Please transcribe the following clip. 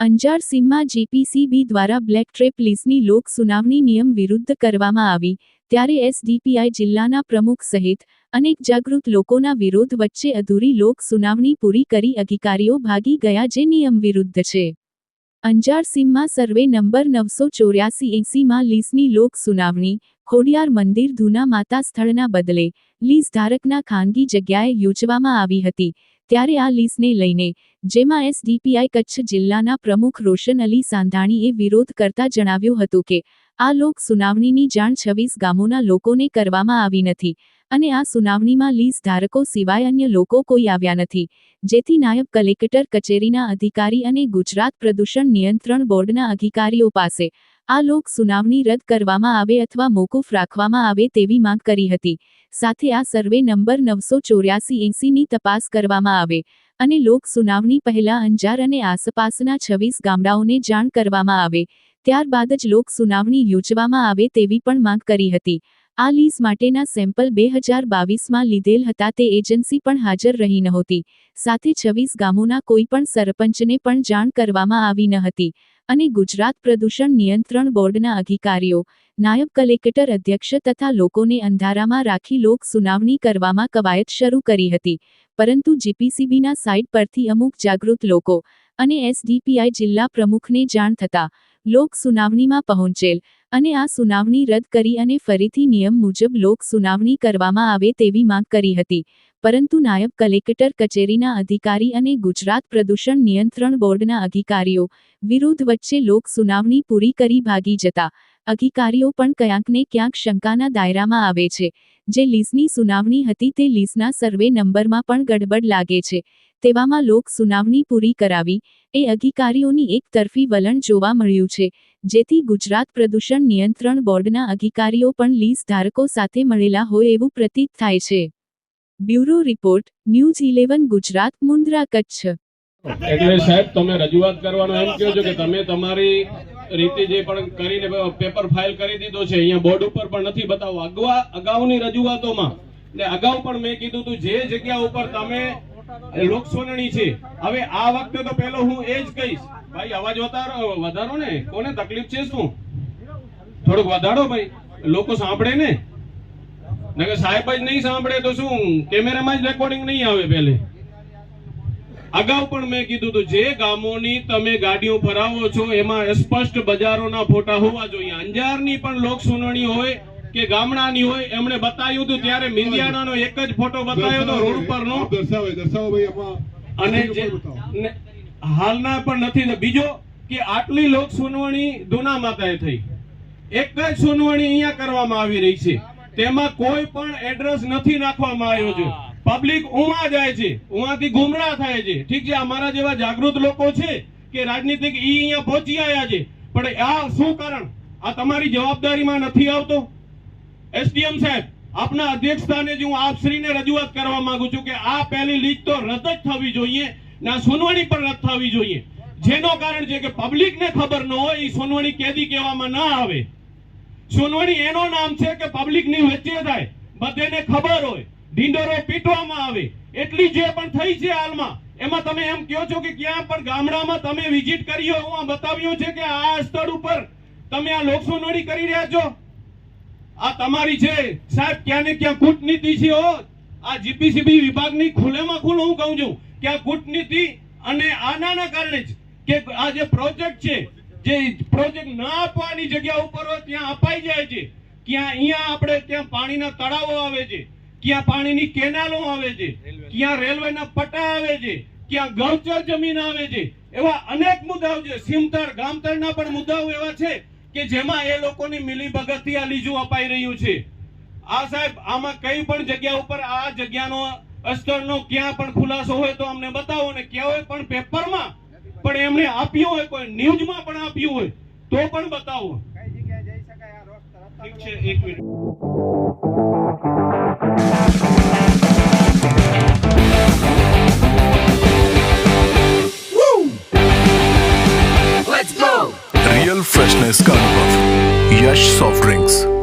અંજાર સીમમાં જીપીસીબી દ્વારા black trap લીઝની લોક સુનાવણી નિયમ વિરુદ્ધ કરવામાં આવી, ત્યારે એસડીપીઆઈ જિલ્લાના પ્રમુખ સહિત અનેક જાગૃત લોકોના વિરોધ વચ્ચે અધૂરી લોક સુનાવણી પૂરી કરી અધિકારીઓ ભાગી ગયા જે નિયમ વિરુદ્ધ છે. અંજાર સીમમાં સર્વે નંબર નવસો ચોર્યાસી એંસીમાં લીઝની લોક સુનાવણી ખોડિયાર મંદિર ધૂના માતા સ્થળના બદલે લીઝ ધારકના ખાનગી જગ્યાએ યોજવામાં આવી હતી. ત્યારે આ લીઝને લઈને જેમાં એસડીપીઆઈ કચ્છ જિલ્લાના પ્રમુખ રોશન અલી સાંધાણીએ વિરોધ કરતા જણાવ્યું હતું કે આ લોક સુનાવણીની જાણ છવ્વીસ ગામોના લોકોને કરવામાં આવી નથી. અને આ સુનાવણીમાં લીઝ ધારકો સિવાય અન્ય લોકો કોઈ આવ્યા નથી, જેથી નાયબ કલેક્ટર કચેરીના અધિકારી અને ગુજરાત પ્રદૂષણ નિયંત્રણ બોર્ડના અધિકારીઓ પાસે આ લોક સુનાવણી રદ કરવામાં આવે અથવા મોકૂફ રાખવામાં આવે તેવી માંગ કરી હતી. સાથે આ સર્વે નંબર નવસો ચોર્યાસી એંસીની તપાસ કરવામાં આવે અને લોક સુનાવણી પહેલા અંજાર અને આસપાસના છવ્વીસ ગામડાઓને જાણ કરવામાં આવે, ત્યારબાદ જ લોક સુનાવણી યોજવામાં આવે તેવી પણ માંગ કરી હતી. આ લીઝ માટેના સેમ્પલ બે હજાર બાવીસમાં લીધેલ હતા. તે એજન્સી પણ હાજર રહી નહોતી. સાથે છવ્વીસ ગામોના કોઈપણ સરપંચને પણ જાણ કરવામાં આવી ન હતી અને ગુજરાત પ્રદૂષણ નિયંત્રણ બોર્ડના અધિકારીઓ, નાયબ કલેક્ટર અધ્યક્ષ તથા લોકોને અંધારામાં રાખી લોક સુનાવણી કરવામાં કવાયત શરૂ કરી હતી. પરંતુ જીપીસીબીના સાઇટ પરથી અમુક જાગૃત લોકો અને એસડીપીઆઈ જિલ્લા પ્રમુખને જાણ થતા લોક સુનાવણીમાં પહોંચેલ અને આ સુનાવણી રદ કરી અને ફરીથી નિયમ મુજબ લોક સુનાવણી કરવામાં આવે તેવી માંગ કરી હતી. પરંતુ નાયબ કલેક્ટર કચેરીના અધિકારી અને ગુજરાત પ્રદૂષણ નિયંત્રણ બોર્ડના અધિકારીઓ વિરોધ વચ્ચે લોક સુનાવણી પૂરી કરી ભાગી જતા અધિકારીઓ પણ ક્યાંક ને ક્યાંક શંકાના દાયરામાં આવે છે. જે લીઝની સુનાવણી હતી તે લીઝના સર્વે નંબરમાં પણ ગડબડ લાગે છે. તેવામાં લોક સુનાવણી પૂરી કરાવી, એ અધિકારીઓની એક તરફી વલણ જોવા મળ્યું છે. જેથી ગુજરાત પ્રદૂષણ નિયંત્રણ બોર્ડના અધિકારીઓ પણ લીઝ ધારકો સાથે મળેલા હોય એવું પ્રતીત થાય છે. Bureau report, news eleven Gujarat, Mundra, Kutch. એટલે સાહેબ, તમે રજૂઆત કરવાનો એમ કહો છો કે તમે તમારી રીતે જે પણ કરીને પેપર ફાઇલ કરી દીધો છે, અહીંયા બોર્ડ ઉપર પણ નથી બતાવો. અગવા અગાઉની રજૂઆતોમાં, ને અગાઉ પણ મેં કીધું હતું જે જગ્યા ઉપર તમે લોકસોનણી છે, હવે આ વખતે તો પેલો હું એ જ કહીશ. ભાઈ, અવાજ વધારો વધારો ને? કોને તકલીફ છે શું? થોડુંક વધારો ભાઈ. લોકો સાંભળે ને? નકર સાહેબ જ નહીં સાંભળે તો શું, કેમેરામાં જ રેકોર્ડિંગ નહીં આવે પહેલે. અગાઉ પણ મેં કીધું હતું જે ગામોની તમે ગાડીઓ ફરાવો છો એમાં સ્પષ્ટ બજારોના ફોટા હોવા જોઈએ. અંજારની પણ લોક સુનાવણી હોય કે ગામડાની હોય એમણે બતાવ્યું હતું ત્યારે મિંદિયાણાનો એક જ ફોટો બતાવ્યો હતો રોડ પરનો. દર્શાવે દર્શાવો ભાઈ એમાં અને હાલના પણ નથી ને બીજો કે આટલી લોક સુનાવણી દુના માતાએ થઈ. એક જ સુનાવણી અહીંયા કરવામાં આવી રહી છે. તેમાં કોઈ પણ એડ્રેસ નથી નાખવામાં આવ્યો છે. પબ્લિક ઉમા જાય છે ઉમાથી ગુમરા થાય છે. ઠીક છે અમારા જેવા જાગૃત લોકો છે કે રાજનીતિક ઈ અહીંયા પહોંચી આવ્યા છે. પણ આ શું કારણ? આ તમારી જવાબદારીમાં નથી આવતો? એસડીએમ સાહેબ, આપના અધ્યક્ષ સ્થાને જ હું આપશ્રીને રજૂઆત કરવા માંગુ છું કે આ પહેલી લીક તો રદ જ થવી જોઈએ, ના સુનવણી પણ રદ થવી જોઈએ. જેનો કારણ છે કે પબ્લિકને ખબર ન હોય એ સુનવણી કેદી કહેવામાં ના આવે. સુનવણી એનો નામ છે કે પબ્લિકની વચ્ચે થાય, બધાને ખબર હોય. ઢીંડોરો પીટવામાં આવે. એટલી જે પણ થઈ છે હાલમાં, એમાં તમે એમ કહો છો કે ક્યાં પણ ગામડામાં તમે વિઝિટ કરી હોય, હું બતાવ્યું છે કે આ સ્થળ ઉપર તમે આ લોકસુનવણી કરી રહ્યા છો. આ તમારી છે સાહેબ ક્યાં ને ક્યાં કૂટનીતિ છે હો, આ જીપીસીબી વિભાગની ખુલેમાં ખુલ્લું હું કહું છું કે આ કૂટનીતિ અને આનાના કારણે જ કે આ જે પ્રોજેક્ટ છે, જે પ્રોજેક્ટ ના આપવાની જગ્યા ઉપર હોય, ત્યાં અપાઈ જાય છે. ક્યાં અહીંયા આપણે, ત્યાં પાણીના તળાવો આવે છે. ક્યાં પાણીની કેનાલો આવે છે? ક્યાં રેલવેના પટ્ટા આવે છે? ક્યાં ગૌચર જમીન આવે છે? એવા અનેક મુદ્દાઓ છે. સીમતળ ગામતળના પણ મુદ્દાઓ એવા છે કે જેમાં એ લોકોની મિલીભગતથી આ લીજું અપાઈ રહ્યું છે. આ સાહેબ આમાં કઈ પણ જગ્યા ઉપર આ જગ્યાનો અસ્તરનો ક્યાં પણ ખુલાસો હોય તો અમને બતાવો ને ક્યાં પણ પેપરમાં પણ એમણે આપ્યું હોય કોઈ ન્યૂઝમાં પણ આપ્યું હોય તો પણ બતાવો. ઠીક છે એક minute. freshness. Yash Soft Drinks.